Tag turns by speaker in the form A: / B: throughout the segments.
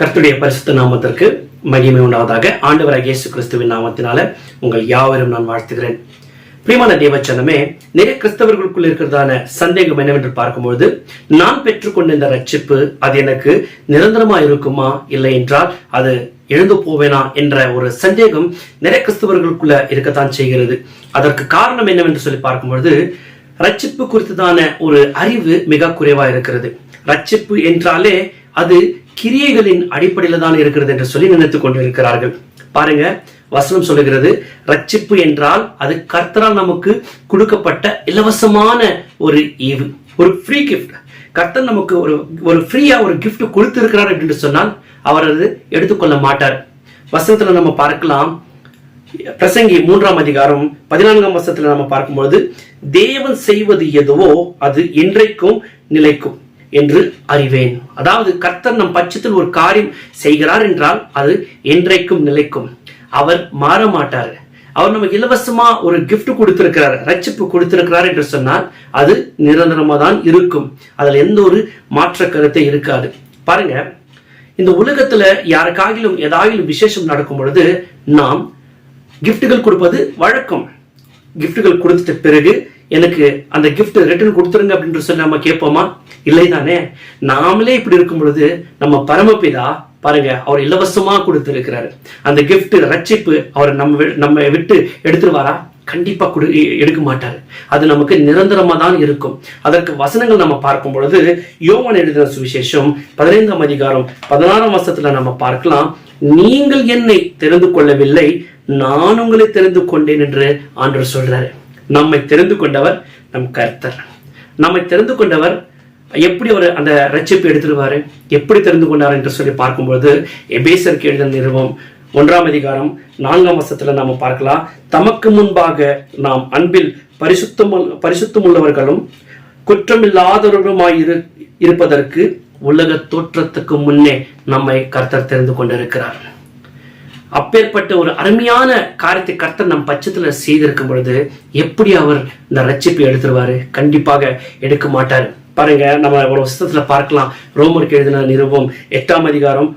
A: கர்த்துடைய பரிசுத்த நாமத்திற்கு மகிமை உண்டாவதாக. ஆண்டவராக இயேசு கிறிஸ்துவின் நாமத்தினால உங்கள் யாவரும் நான் வாழ்த்துகிறேன். பிரியமான தேவச்சனமே நிறைய கிறிஸ்தவர்களுக்குள் இருக்கிறதான சந்தேகம் என்னவென்று பார்க்கும்பொழுது நான் பெற்றுக்கொண்ட இந்த ரட்சிப்பு அது எனக்கு நிரந்தரமா இருக்குமா? இல்லை என்றால் அது எழுந்து போவேனா? என்ற ஒரு சந்தேகம் நிறைய கிறிஸ்தவர்களுக்குள்ள இருக்கத்தான் செய்கிறது. அதற்கு காரணம் என்னவென்று சொல்லி பார்க்கும்பொழுது ரட்சிப்பு குறித்ததான ஒரு அறிவு மிக குறைவா இருக்கிறது. ரட்சிப்பு என்றாலே அது கிரியைகளின் அடிப்படையில் தான் இருக்கிறது என்று சொல்லி நினைத்துக் கொண்டிருக்கிறார்கள். பாருங்க வசனம் சொல்லுகிறது ரட்சிப்பு என்றால் அது கர்த்தரால் நமக்கு கொடுக்கப்பட்ட இலவசமான ஒரு ஈவு ஒரு ஃப்ரீ கிஃப்ட் கர்த்தர் நமக்கு ஒரு ஒரு ஃப்ரீயா ஒரு கிஃப்ட் கொடுத்திருக்கிறார் அப்படின்னு சொன்னால் அவர் அது எடுத்துக்கொள்ள மாட்டார். வசனத்துல நம்ம பார்க்கலாம் பிரசங்கி மூன்றாம் அதிகாரம் பதினான்காம் வருஷத்துல நம்ம பார்க்கும்போது தேவன் செய்வது எதுவோ அது என்றைக்கும் நிலைக்கும். என்று அறிவேன். அதாவது கர்த்தர் நம் பட்சத்தில் ஒரு காரியம் செய்கிறார் என்றால் அது என்றைக்கும் நிலைக்கும். அவர் மாற மாட்டார் அவர் நமக்கு இலவசமா ஒரு கிஃப்ட் கொடுத்திருக்கிறார் ரட்சிப்பு கொடுத்திருக்கிறார் என்று சொன்னால் அது நிரந்தரமா தான் இருக்கும். அதுல எந்த ஒரு மாற்ற கருத்தை இருக்காது. பாருங்க இந்த உலகத்துல யாருக்காகிலும் ஏதாகிலும் விசேஷம் நடக்கும் பொழுது நாம் கிஃப்ட்டுகள் கொடுப்பது வழக்கம். கிஃப்ட்டுகள் கொடுத்த பிறகு எனக்கு அந்த கிஃப்ட் ரிட்டர்ன் கொடுத்துருங்க அப்படின்னு சொல்லி நம்ம கேட்போமா? இல்லை தானே நாமளே இப்படி இருக்கும் பொழுது நம்ம பரமபிதா பாருங்க அவர் இலவசமா கொடுத்திருக்கிறாரு. அந்த கிஃப்ட் ரட்சிப்பு அவர் நம்ம நம்ம விட்டு எடுத்துருவாரா? கண்டிப்பா கொடு எடுக்க மாட்டாரு. அது நமக்கு நிரந்தரமா தான் இருக்கும். அதற்கு வசனங்கள் நம்ம பார்க்கும் பொழுது யோவன் எழுதின சுவிசேஷம் பதினைந்தாம் அதிகாரம் பதினாறாம் வருஷத்துல நம்ம பார்க்கலாம் நீங்கள் என்னை தெரிந்து கொள்ளவில்லை நான் உங்களை தெரிந்து கொண்டேன் என்று ஆண்டவர் சொல்றாரு. நம்மை தெரிந்து கொண்டவர் நம் கர்த்தர். நம்மை தெரிந்து கொண்டவர் எப்படி அவர் அந்த ரட்சிப்பு எடுத்துருவாரு? எப்படி தெரிந்து கொண்டார் என்று சொல்லி பார்க்கும்போது எபேசருக்கு எழுதின நிறுவம் ஒன்றாம் அதிகாரம் நான்காம் வருஷத்துல நாம பார்க்கலாம். தமக்கு முன்பாக நாம் அன்பில் பரிசுத்தம் பரிசுத்தமுள்ளவர்களும் குற்றமில்லாதவர்களுமாய் இரு இருப்பதற்கு உலக தோற்றத்துக்கு முன்னே நம்மை கர்த்தர் தெரிந்து கொண்டிருக்கிறார். அப்பேற்பட்ட ஒரு அருமையான காரியத்தை கர்த்தர் நம் பட்சத்துல செய்திருக்கும் பொழுது எப்படி அவர் இந்த ரட்சிப்பை எடுத்துருவாரு? கண்டிப்பாக எடுக்க மாட்டார். பாருங்க நம்ம ஒரு வருஷத்துல பார்க்கலாம். ரோமருக்கு எழுதின நிருபம் எட்டாம் அதிகாரம்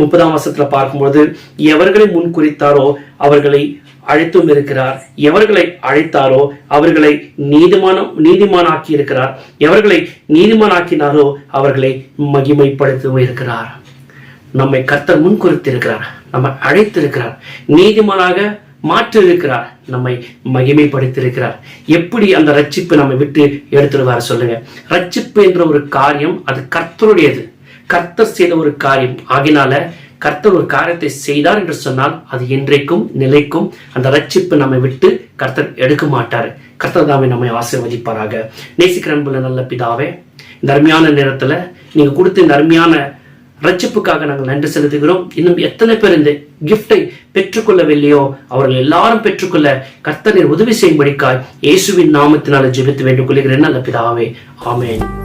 A: முப்பதாம் வருஷத்துல பார்க்கும்போது எவர்களை முன் குறித்தாரோ அவர்களை அழைத்தும் இருக்கிறார். எவர்களை அழைத்தாரோ அவர்களை நீதிமானம் நீதிமானாக்கி இருக்கிறார். எவர்களை நீதிமானாக்கினாரோ அவர்களை மகிமைப்படுத்தவும் இருக்கிறார். நம்மை கர்த்தர் முன்குறித்திருக்கிறார் நம்ம அழைத்திருக்கிறார். நீதிமானாக மாற்றிருக்கிறார் நம்மை மகிமைப்படுத்தியிருக்கிறார். எப்படி அந்த ரட்சிப்பை நம்ம விட்டு எடுத்துருவார் சொல்லுங்க. ரட்சிப்பு என்ற ஒரு காரியம் அது கர்த்தருடையது. கர்த்தர் செய்த ஒரு காரியம். ஆகினால கர்த்தர் ஒரு காரியத்தை செய்தார் என்று சொன்னால் அது என்றைக்கும் நிலைக்கும் அந்த ரட்சிப்பு நம்மை விட்டு கர்த்தர் எடுக்க மாட்டார். கர்த்தர் தாமே நம்மை ஆசீர்வதிப்பாராக. நேசிக்கிற நல்ல பிதாவே இந்த அருமையான நேரத்துல நீங்க கொடுத்த இந்த அருமையான ரட்சிப்புக்காக நாங்கள் நன்றி செலுத்துகிறோம். இன்னும் எத்தனை பேர் இந்த கிஃப்டை பெற்றுக்கொள்ளவில்லையோ அவர்கள் எல்லாரும் பெற்றுக்கொள்ள கர்த்தனை உதவி செய்யும்படிக்காய் இயேசுவின் நாமத்தினால ஜெபித்து வேண்டுகொள்கிறேன். நல்ல பிதாவே ஆமேன்.